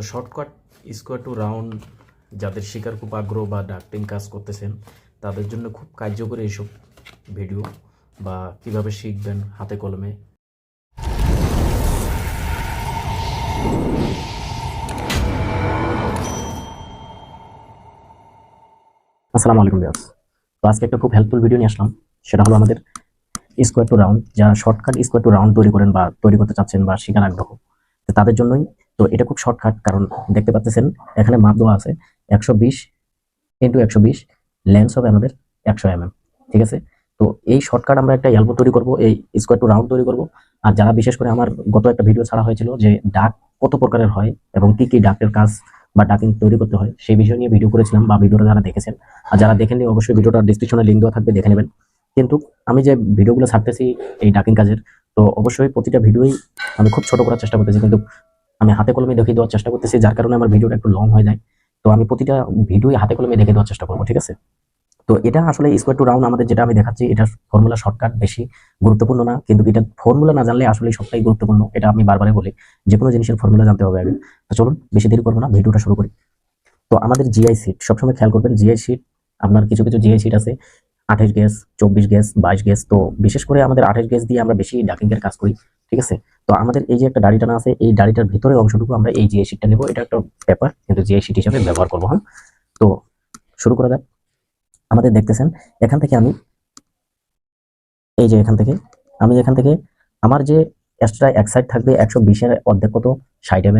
তো shortcut square to round যাদের শিকার খুব আগ্রহ বা ডাক্টিং কাজ করতেছেন, তাদের জন্য খুব কার্যকরী এইসব ভিডিও বা কীভাবে শিখবেন হাতে কলমে। আসসালামু আলাইকুম বিয়াস তো আজকে একটা খুব হেল্পফুল ভিডিও নিয়ে আসলাম। সেটা হলো আমাদের স্কোয়ার টু রাউন্ড যারা শর্টকাট স্কোয়ার টু রাউন্ড তৈরি করেন বা তৈরি করতে চাচ্ছেন বা শিকার আগ্রহ তাদের জন্যই তো এটা খুব শর্টকাট কারণ দেখতে পাচ্ছেন এখানে মাপ দেওয়া আছে, একশো বিশ ইন্টু একশো বিশ লেন্স হবে আমাদের একশো এম ঠিক আছে? তো এই শর্টকাট আমরা একটা এলবো তৈরি করব, এই স্কোয়ার টু রাউন্ড তৈরি করব। আর যারা বিশেষ করে আমার গত একটা ভিডিও ছাড়া হয়েছিল যে ডাক কত প্রকারের হয় এবং কি কি ডাকের কাজ বা ডাকিং তৈরি করতে হয়, সেই বিষয় নিয়ে ভিডিও করেছিলাম বা ভিডিওটা যারা দেখেছেন। আর যারা দেখেননি, অবশ্যই ভিডিওটা ডিসক্রিপশনে লিঙ্ক দেওয়া থাকবে, দেখে নেবেন। কিন্তু আমি যে ভিডিওগুলো ছাড়তেছি এই ডাকিং কাজের, তো অবশ্যই প্রতিটা ভিডিওই আমি খুব ছোট করার চেষ্টা করতেছি, কিন্তু আমি হাতে কলমে দেখিয়ে দেওয়ার চেষ্টা করতেছি, যার কারণে আমার ভিডিওটা একটু লং হয়ে যায়। তো আমি প্রতিটা ভিডিওই হাতে কলমে দেখে দেওয়ার চেষ্টা করব, ঠিক আছে? তো এটা আসলে স্কোয়ার টু রাউন্ড আমাদের যেটা আমি দেখাচ্ছি, এটা ফর্মুলা শর্টকাট বেশি গুরুত্বপূর্ণ না, কিন্তু এটা ফর্মুলা না জানলে আসলে সবটাই গুরুত্বপূর্ণ, এটা আমি বারবারই বলি। যে কোনো জিনিসের ফর্মুলা জানতে হবে আগে। তো চলুন, বেশি দেরি করব না, ভিডিওটা শুরু করি। তো আমাদের জিআই সিট সবসময় খেয়াল করবেন জিআই সিট আপনার কিছু কিছু জিআই সিট আছে, আঠাশ গ্যাস চব্বিশ গ্যাস বাইশ গ্যাস তো বিশেষ করে আমাদের আঠাশ গ্যাস দিয়ে আমরা বেশি ডাকিং এর কাজ করি। ঠিক আছে? তো আমাদের এই যে একটা দাড়ি টানা আছে, এই দাড়িটার ভিতরে অংশটুকু আমরা এই জিআই সিটটা নেব। এটা একটা পেপার, কিন্তু জিআই সিট হিসাবে ব্যবহার করব হ্যাঁ? তো শুরু করা যাক। আমাদের দেখতেছেন, এখান থেকে আমি এই যে এখান থেকে, আমি এখান থেকে আমার যে এক্সট্রা এক সাইড থাকবে একশো বিশের অর্ধেক কত? ষাট এম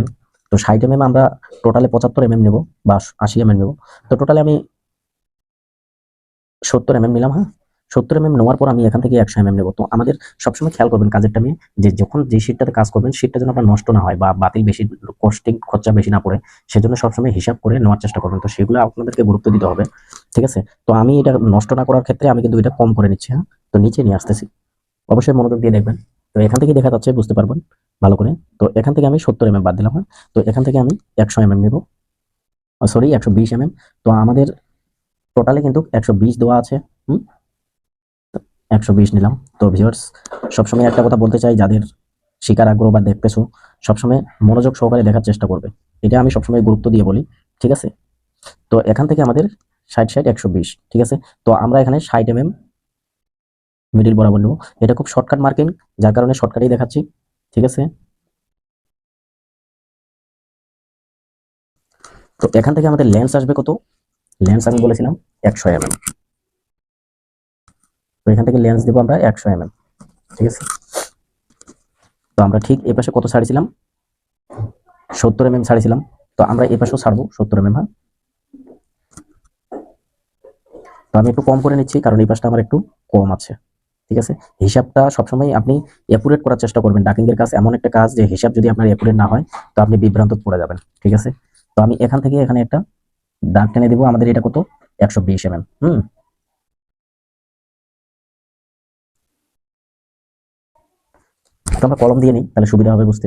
তো ষাট এম আমরা টোটালে পঁচাত্তর এম নেব, বা আশি এম নেব। তো টোটালে আমি সত্তর এম নিলাম হ্যাঁ? সত্তর এম এম নেওয়ার পর আমি এখান থেকে একশো এম এম নেব। তো আমাদের সবসময় খেয়াল করবেন কাজের টাইমে যে যখন যে শীটটাতে কাজ করবেন শীটটা যেন আপনার নষ্ট না হয় বা বাতিল বেশি কস্টিং খরচা বেশি না পড়ে, সেজন্য সবসময় হিসাব করে নেওয়ার চেষ্টা করবেন। তো সেগুলো আপনাদেরকে গুরুত্ব দিতে হবে, ঠিক আছে? তো আমি এটা নষ্ট না করার ক্ষেত্রে আমি কিন্তু এটা কম করে নিচ্ছি হ্যাঁ? তো নিচে নিয়ে আসতেছি। অবশ্যই মনোযোগ দিয়ে দেখবেন। তো এখান থেকে দেখা যাচ্ছে, বুঝতে পারবেন, ভালো করে। তো এখান থেকে আমি সত্তর এম বাদ দিলাম হ্যাঁ? তো এখান থেকে আমি একশো এম নেব। সরি একশো বিশ এম তো আমাদের টোটালে কিন্তু একশো বিশ দেওয়া আছে, হুম? একশো বিশ নিলাম। তো ভিউয়ার্স সবসময় একটা কথা বলতে চাই, যাদের শিকার আগ্রহ বা দেখতেছো সবসময় মনোযোগ সহকারে দেখার চেষ্টা করবে। এটা আমি সবসময় গুরুত্ব দিয়ে বলি, ঠিক আছে? তো এখান থেকে আমাদের ষাট ষাট, একশো বিশ, ঠিক আছে? তো আমরা এখানে ষাট এম এম মিডিল বরাবর নেব। এটা খুব শর্টকাট মার্কিং যার কারণে শর্টকাটেই দেখাচ্ছি, ঠিক আছে? তো এখান থেকে আমাদের লেন্স আসবে কত? লেন্স আমি বলেছিলাম একশো এম তো এখান থেকে লেন্স দেবো আমরা একশো এম ঠিক আছে? তো আমরা ঠিক এ পাশে কত ছাড়িয়েছিলাম সত্তর এম এম ছাড়িয়েছিলাম তো আমরা এ পাশেও ছাড়বো সত্তর এম এম হ্যাঁ? তো আমি একটু কম করে নিচ্ছি, কারণ এই পাশটা আমার একটু কম আছে, ঠিক আছে? হিসাবটা সবসময় আপনি অ্যাকুরেট করার চেষ্টা করবেন। ডাকিং এর কাজ এমন একটা কাজ যে হিসাব যদি আপনার অ্যাকুরেট না হয়, তো আপনি বিভ্রান্ত পড়ে যাবেন, ঠিক আছে? তো আমি এখান থেকে এখানে একটা দাগ টেনে দিব। আমাদের এটা কত? একশো বিশ এম হুম? তো আমরা কলম দিয়ে নিই, তাহলে সুবিধা হবে বুঝতে।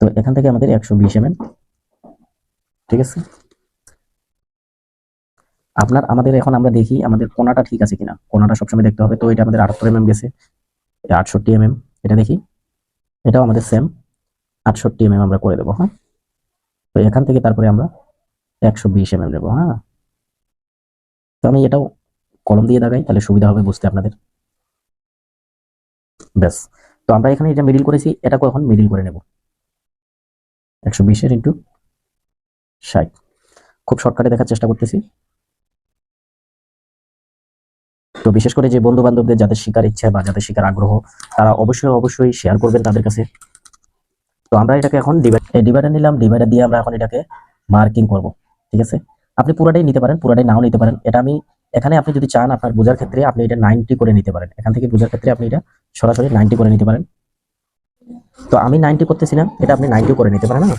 তো এখান থেকে আমাদের একশো বিশ এম ঠিক আছে? আপনার, আমাদের এখন আমরা দেখি আমাদের কোনাটা ঠিক আছে কিনা। কোনাটা সবসময় দেখতে হবে। তো এটা আমাদের আটাত্তর এম গেছে, আটষট্টি এম এটা দেখি, এটাও আমাদের সেম আটষট্টি এম আমরা করে দেবো হ্যাঁ? তো এখান থেকে তারপরে আমরা একশো বিশ এম নেব হ্যাঁ? তো আমি এটাও কলম দিয়ে দাগাই, তাহলে সুবিধা হবে বুঝতে আপনাদের। ব্যাস। তো আমরা এখানে এটা মিডিল করেছি এটাকে এখন মিডিল করে নেব। একশো বিশের ইন্টু ষাট। খুব শর্টকাটে দেখার চেষ্টা করতেছি। তো বিশেষ করে যে বন্ধু বান্ধবদের যাদের শিকার ইচ্ছা বা যাদের শিকার আগ্রহ, তারা অবশ্যই অবশ্যই শেয়ার করবেন তাদের কাছে। তো আমরা এটাকে এখন ডিভাইড ডিভাইডার নিলাম ডিভাইডার দিয়ে আমরা এখন এটাকে মার্কিং করব, ঠিক আছে? আপনি পুরাটাই নিতে পারেন, পুরাটাই নাও নিতে পারেন। এটা আমি এখানে আপনি যদি চান আপনার বোঝার ক্ষেত্রে আপনি এটা নাইনটি করে নিতে পারেন। এখান থেকে বোঝার ক্ষেত্রে আপনি এটা সরাসরি নাইনটি করে নিতে পারেন। তো আমি নাইনটি করতেছি না এটা আপনি নাইনটি করে নিতে পারেন না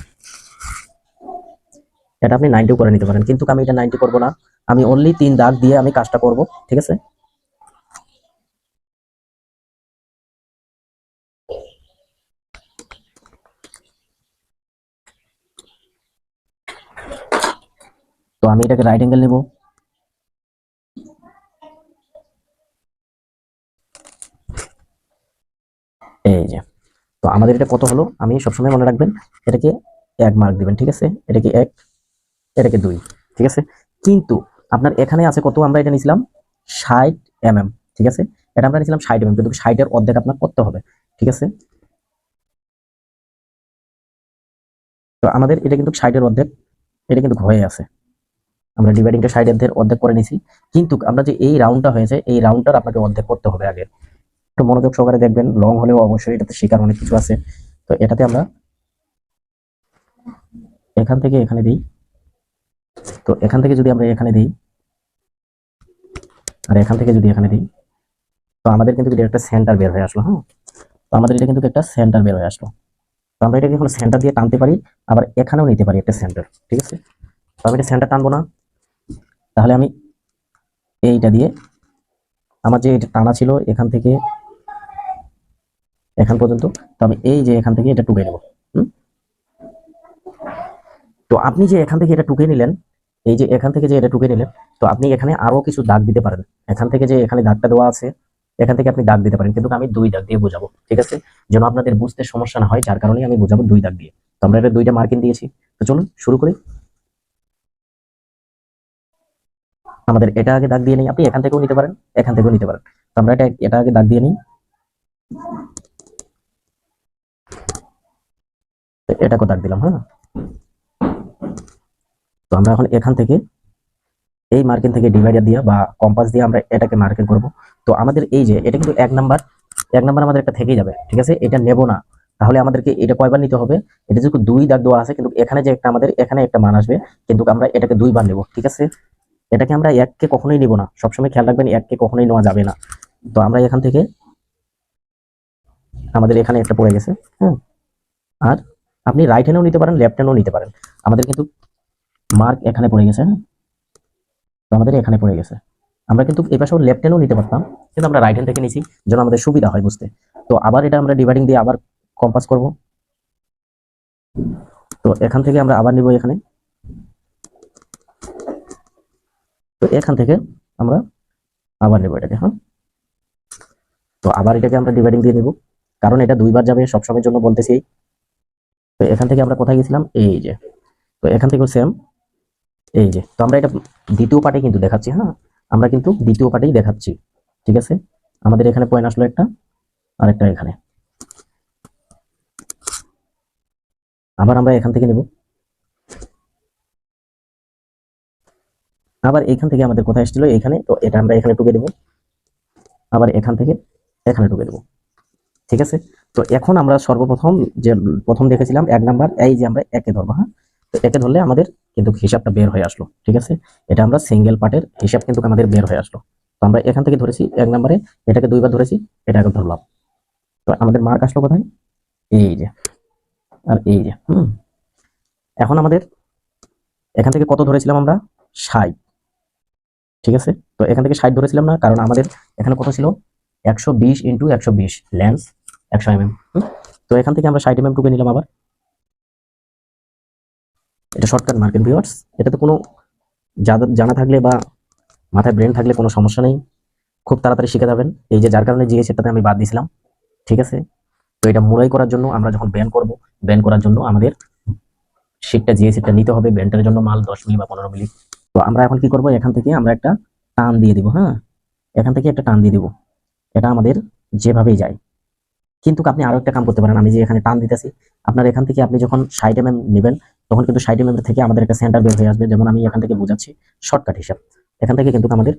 এটা আপনি নাইনটি করে নিতে পারেন। কিন্তু আমি এটা নাইনটি করব না। আমি অনলি তিন দাগ দিয়ে আমি কাজটা করব, ঠিক আছে? তো আমি এটাকে রাইট অ্যাঙ্গেল নেব এই যে তো আমাদের এটা কত হলো? আমি সবসময় মনে রাখবেন, এটাকে এক মার্ক দিবেন, ঠিক আছে? এটাকে এক, এটাকে দুই, ঠিক আছে? কিন্তু আপনার এখানে আছে কত? আমরা এটা নিয়েছিলাম ষাট এম এম ঠিক আছে? এটা আমরা নিয়েছিলাম ষাট এম কিন্তু ষাটের অর্ধেক আপনার করতে হবে, ঠিক আছে? তো আমাদের এটা কিন্তু ষাটের অর্ধেক, এটা কিন্তু হয়ে আছে। আমরা ডিভাইডিংটা ষাট অর্ধেক অর্ধেক করে নিছি কিন্তু আমরা যে এই রাউন্ডটা হয়েছে, এই রাউন্ডটার আপনাকে অর্ধেক করতে হবে আগে। একটু মনোযোগ সহকারে দেখবেন। লং হলেও অবশ্যই এটাতে শেখার অনেক কিছু আছে। তো এটাতে আমরা এখান থেকে এখানে দিই। তো এখান থেকে যদি আমরা এখানে দিই, আর এখান থেকে যদি এখানে দিই, তো আমাদের কিন্তু একটা সেন্টার বের হয়ে আসলো হ্যাঁ? তো আমাদের এটা কিন্তু একটা সেন্টার বের হয়ে আসলো। তো আমরা এটাকে এখন সেন্টার দিয়ে টানতে পারি, আবার এখানেও নিতে পারি একটা সেন্টার ঠিক আছে? তো আমি এটা সেন্টার টানবো না। তাহলে আমি এইটা দিয়ে আমার যে এটা টানা ছিল এখান থেকে এখান পর্যন্ত। তো আমি এই যে এখান থেকে এটা টুকে নেব? তো আপনি যে এখান থেকে এটা টুকে নিলেন, এই যে এখান থেকে যে এটা টুকে নিলেন, তো আপনি এখানে আরও কিছু দাগ দিতে পারেন। এখান থেকে যে এখানে দাগটা দেওয়া আছে, এখান থেকে আপনি দাগ দিতে পারেন। কিন্তু আমি দুই দাগ দিয়ে বোঝাবো, ঠিক আছে? যেন আপনাদের বুঝতে সমস্যা না হয়, যার কারণে আমি বোঝাবো দুই দাগ দিয়ে। তো আমরা এটা দুইটা মার্কিং দিয়েছি। তো চলুন, শুরু করি। আমাদের এটা আগে দাগ দিয়ে নিই, আপনি এখান থেকেও নিতে পারেন, এখান থেকেও নিতে পারেন। তো আমরা এটা এটা আগে দাগ দিয়ে নিই। তো এটাকেও দাগ দিলাম হ্যাঁ? তো আমরা এখন এখান থেকে এই মার্কিং থেকে ডিভাইডার দিয়ে বা কম্পাস দিয়ে আমরা এটাকে মার্কিং করব। তো আমাদের এই যে, এটা কিন্তু এক নাম্বার এক নাম্বার আমাদের একটা থেকেই যাবে, ঠিক আছে? এটা নেব না। তাহলে আমাদেরকে এটা কয়বার নিতে হবে? এটা যেহেতু দুই দাগ দেওয়া আছে, কিন্তু এখানে যে একটা আমাদের, এখানে একটা মান আসবে, কিন্তু আমরা এটাকে দুইবার নেব, ঠিক আছে? এটাকে আমরা এককে কখনোই নিব না। সবসময় খেয়াল রাখবেন, এককে কখনোই নেওয়া যাবে না। তো আমরা এখান থেকে আমাদের এখানে একটা পড়ে গেছে হ্যাঁ? আর আপনি রাইট হ্যান্ডও নিতে পারেন লেফট হ্যান্ডও নিতে পারেন। আমাদের কিন্তু মার্ক এখানে পড়ে গেছে। তো আমাদের এখানে পড়ে গেছে। আমরা কিন্তু এই পাশেও লেফট হ্যান্ডও নিতে পারতাম, কিন্তু আমরা রাইট হ্যান্ড থেকে নিছি যেন আমাদের সুবিধা হয় বুঝতে। তো আবার এটা আমরা ডিভাইডিং দিয়ে আবার কম্পাস করব। তো এখান থেকে আমরা আবার নিব এখানে। তো এখান থেকে আমরা আবার নেব এটাকে হ্যাঁ? তো আবার এটাকে আমরা ডিভাইডিং দিয়ে নেব। কারণ এটা দুইবার যাবে, সবসময়ের জন্য বলতেছি। তো এখান থেকে আমরা কোথায় গেছিলাম? এই যে। তো এখান থেকেও সেম এই যে। তো আমরা এটা দ্বিতীয় পার্টে কিন্তু দেখাচ্ছি হ্যাঁ? আমরা কিন্তু দ্বিতীয় পার্টেই দেখাচ্ছি, ঠিক আছে? আমাদের এখানে পয়েন্ট আসলো একটা, আর একটা এখানে। আবার আমরা এখান থেকে নেব। আবার এখান থেকে আমাদের কোথায় এসেছিল? এখানে। তো এটা আমরা এখানে টুকে দেব। আবার এখান থেকে এখানে টুকে দেব। ঠিক আছে? তো এখন আমরা সর্বপ্রথম যে প্রথম দেখেছিলাম এক নাম্বার, এই যে আমরা একে ধরবো হ্যাঁ? তো একে ধরলে আমাদের কিন্তু হিসাবটা বের হয়ে আসলো, ঠিক আছে? এটা আমরা সিঙ্গেল পার্টের হিসাব কিন্তু আমাদের বের হয়ে আসলো। তো আমরা এখান থেকে ধরেছি এক নম্বরে, এটাকে দুইবার ধরেছি, এটাকে ধরলাম। তো আমাদের মার্ক আসলো কোথায়? এই যে, আর এই যে, হুম? এখন আমাদের এখান থেকে কত ধরেছিলাম আমরা? ষাট, ঠিক আছে? তো এখান থেকে ষাট ধরেছিলাম না, কারণ আমাদের এখানে কত ছিল? একশো বিশ ইন্টু একশো বিশ লেন্স একশো এম এম তো এখান থেকে আমরা ষাট এম টুকে নিলাম আবার। এটা শর্টকাট মার্কেট ভিউয়ার্স এটাতে কোনো জানা থাকলে বা মাথায় ব্রেন থাকলে কোনো সমস্যা নেই। খুব তাড়াতাড়ি শিখে যাবেন। এই যে যার কারণে জিএস এটাতে আমি বাদ দিয়েছিলাম। ঠিক আছে? তো এটা মুড়াই করার জন্য আমরা যখন ব্যান করব ব্যান করার জন্য আমাদের শিটটা জিএস সিটটা নিতে হবে। ব্যান্ডের জন্য মাল দশ মিলি বা পনেরো মিলি। তো আমরা এখন কি করব? এখান থেকে আমরা একটা টান দিয়ে দিব হ্যাঁ? এখান থেকে একটা টান দিয়ে দিব। এটা আমাদের যেভাবেই যায়। কিন্তু আপনি আরও একটা কাম করতে পারেন। আমি যে এখানে টান দিতেছি, আপনার এখান থেকে আপনি যখন সাইড এম নেবেন, তখন কিন্তু সাইড এম থেকে আমাদের একটা সেন্টার বের হয়ে আসবে। যেমন আমি এখান থেকে বোঝাচ্ছি শর্টকাট হিসাব। এখান থেকে কিন্তু আমাদের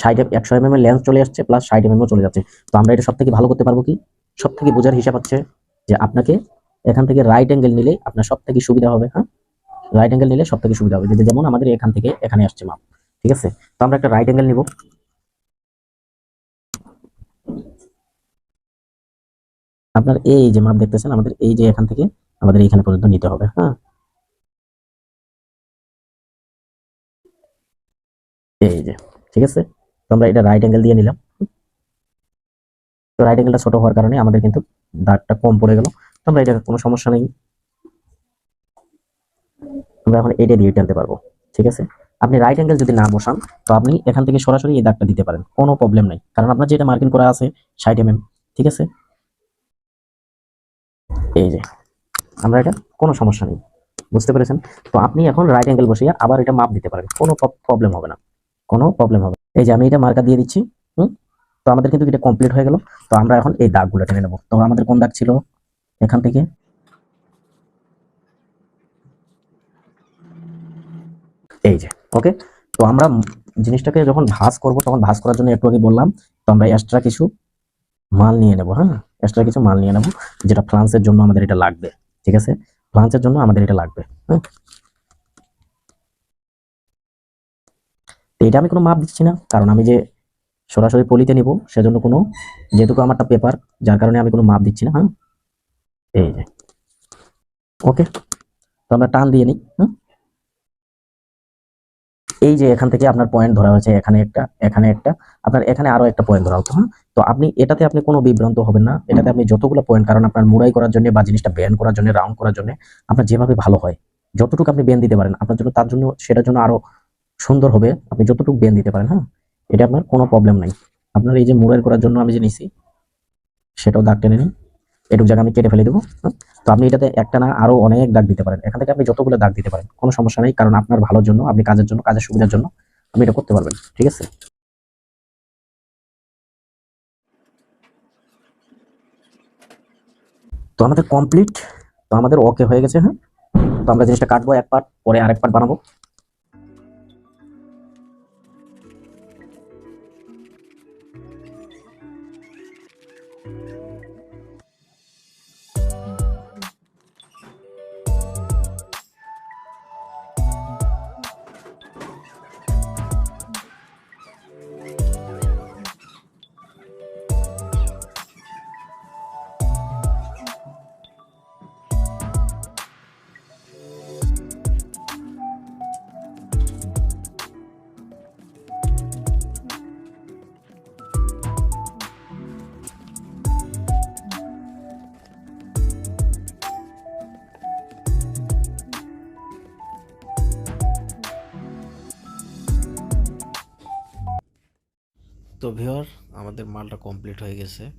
ষাট একশো এম এর লেন্স চলে আসছে প্লাস ষাট এম চলে যাচ্ছে। তো আমরা এটা সব থেকে ভালো করতে পারব কি? সব থেকে বোঝার হিসাব হচ্ছে যে আপনাকে এখান থেকে রাইট অ্যাঙ্গেল নিলে আপনার সব থেকে সুবিধা হবে হ্যাঁ? রাইট অ্যাঙ্গেল নিলে সব থেকে সুবিধা হবে। যেমন আমাদের এখান থেকে এখানে আসছে মাপ ঠিক আছে? তো আমরা একটা রাইট অ্যাঙ্গেল নিব। আপনার এই যে মাপ দেখতেছেন, আমাদের এই যে এখান থেকে আমাদের এইখানে পর্যন্ত নিতে হবে হ্যাঁ? এই যে, ঠিক আছে? তো আমরা এটা রাইট অ্যাঙ্গেল দিয়ে নিলাম। তো রাইট অ্যাঙ্গেলটা ছোট হওয়ার কারণে আমাদের কিন্তু দাগটা কম পড়ে গেল। তো আমরা এটা কোনো সমস্যা নেই। আমরা এখন এটা দিয়ে টানতে পারব, ঠিক আছে? আপনি রাইট অ্যাঙ্গেল যদি না বসান, তো আপনি এখান থেকে সরাসরি এই দাগটা দিতে পারেন, কোনো প্রবলেম নেই। কারণ আপনার যেটা মার্কিং করা আছে ষাট এম ঠিক আছে? এই যে, আমরা এটা কোনো সমস্যা নেই, বুঝতে পেরেছেন? তো আপনি এখন রাইট অ্যাঙ্গেল বসিয়ে আবার এটা মাপ দিতে পারেন কোনো প্রবলেম হবে না, কোনো প্রবলেম হবে। এই যে আমি এটা মার্কা দিয়ে দিচ্ছি, হুম? তো আমাদের কিন্তু এটা কমপ্লিট হয়ে গেল, তো আমরা এখন এই দাগগুলো টেনে নেব। তো আমাদের কোন দাগ ছিল এখান থেকে? এই যে ওকে তো আমরা জিনিসটাকে যখন ভাঁজ করব, তখন ভাঁজ করার জন্য একটু আগে বললাম, তো আমরা এক্সট্রা কিছু মাল নিয়ে নেব হ্যাঁ? এক্সট্রা কিছু মাল নিয়ে নেব, যেটা ফ্লান্সের জন্য আমাদের এটা লাগবে, ঠিক আছে? ফ্লান্সের জন্য আমাদের এটা লাগবে হ্যাঁ এটা আমি কোনো মাপ দিচ্ছি না, কারণ আমি যে সরাসরি পলিতে নিব, সেজন্য কোনো, যেহেতু আমারটা পেপার যার কারণে আমি কোনো মাপ দিচ্ছি না হ্যাঁ এই যে ওকে তো আমরা টান দিয়ে নিই, হুম? এই যে এখান থেকে আপনার পয়েন্ট ধরা হয়েছে, এখানে একটা এখানে একটা, আপনার এখানে আরও একটা পয়েন্ট ধরা হতো হ্যাঁ তো আপনি, এটাতে আপনি কোনো বিভ্রান্ত হবেন না। এটাতে আপনি যতগুলো পয়েন্ট কারণ আপনার মুড়াই করার জন্য বা জিনিসটা ব্যান করার জন্য রাউন্ড করার জন্য, আপনার যেভাবে ভালো হয়, যতটুকু আপনি বেন দিতে পারেন, আপনার জন্য, তার জন্য, সেটার জন্য আরও সুন্দর হবে, আপনি যতটুকু বেন দিতে পারেন হ্যাঁ এটা আপনার কোনো প্রবলেম নাই। আপনার এই যে মুড়াই করার জন্য আমি যে নিছি, সেটাও দাগ টেনে নিই এটুকু জায়গা আমি কেটে ফেলে দেবো? তো আপনি এটাতে একটা না আরও অনেক দাগ দিতে পারেন। এখান থেকে আপনি যতগুলো দাগ দিতে পারেন, কোনো সমস্যা নেই, কারণ আপনার ভালোর জন্য, আপনি কাজের জন্য, কাজের সুবিধার জন্য আপনি এটা করতে পারবেন, ঠিক আছে? তো আমাদের কমপ্লিট তো আমাদের ওকে হয়ে গেছে হ্যাঁ? তো আমরা জিনিসটা কাটবো, এক পার্ট পরে আরেক পার্ট বানাবো। তো ভিওর আমাদের মালটা কমপ্লিট হয়ে গেছে।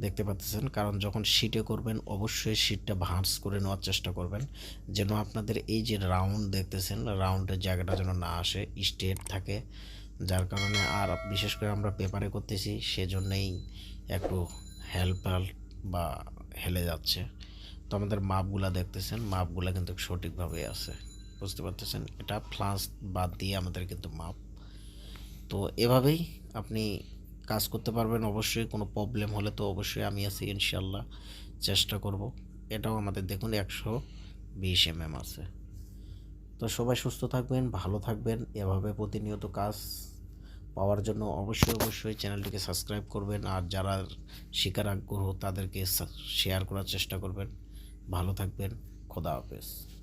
দেখতে পাচ্ছেন, কারণ যখন শিটে করবেন, অবশ্যই শিটটা ভাঁজ করে নেওয়ার চেষ্টা করবেন। যেন আপনাদের এই যে রাউন্ড দেখতেছেন রাউন্ডের জায়গাটা যেন না আসে স্ট্রেট থাকে। যার কারণে আর বিশেষ করে আমরা পেপারে করতেছি, সেজন্যেই একটু হেল্প বা হেলে যাচ্ছে। তো আমাদের মাপগুলা দেখতেছেন, মাপগুলা কিন্তু সঠিকভাবে আছে। বুঝতে পারতেছেন? এটা ফ্লাস বাদ দিয়ে আমাদের কিন্তু মাপ। তো এভাবেই আপনি কাজ করতে পারবেন, অবশ্যই কোনো প্রবলেম হলে তো অবশ্যই আমি আছি ইনশাল্লাহ চেষ্টা করব। এটাও আমাদের দেখুন একশো বিশ এম এম আছে। তো সবাই সুস্থ থাকবেন, ভালো থাকবেন, এভাবে প্রতিনিয়ত কাজ পাওয়ার জন্য অবশ্যই অবশ্যই চ্যানেলটিকে সাবস্ক্রাইব করবেন আর যারা শিকার আগ্রহ তাদেরকে শেয়ার করার চেষ্টা করবেন। ভালো থাকবেন, খোদা হাফেজ।